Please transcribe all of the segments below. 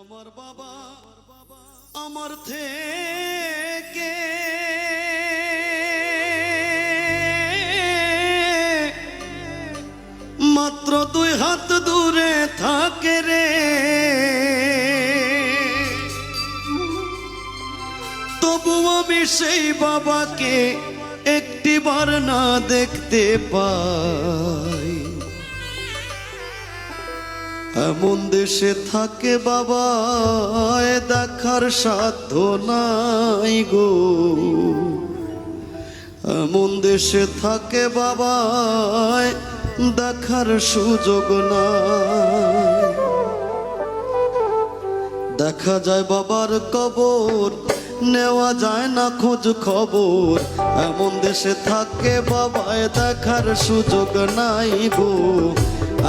আমার বাবা, আমার থেকে। মাত্র দুই হাত দূরে থাকে রে। তবু আমি সেই বাবাকে একটিবার না দেখতে পাই। এমন দেশে থাকে বাবা দেখার সাধ্য নাই গো। এমন দেশে থাকে বাবা দেখার সুযোগ না দেখা যায় বাবার কবর নেওয়া যায় না খোঁজ খবর। এমন দেশে থাকে বাবায় দেখার সুযোগ নাই গো।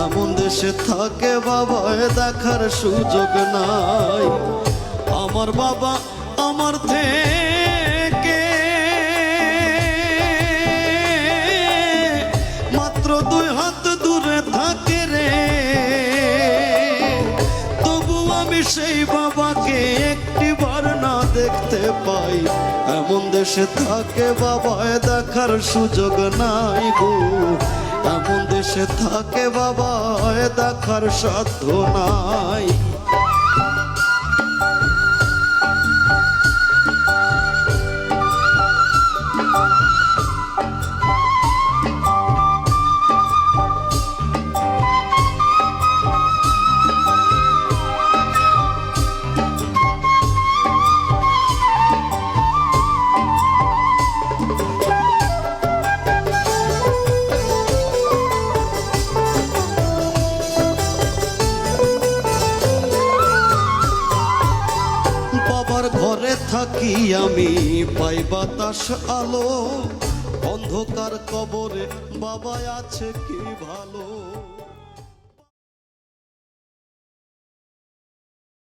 এমন দেশে থাকে বাবায় দেখার সুযোগ নাই। আমার বাবা আমার থেকে মাত্র দুই হাত থাকে রে। আমি সেই বাবাকে পাই। এমন দেশে থাকে বাবায় দেখার সুযোগ নাই গো। এমন দেশে থাকে বাবায় দেখার সাধ্য নাই। থাকি আমি পাই বাতাস আলো। অন্ধকার কবরে বাবা আছে কি ভালো?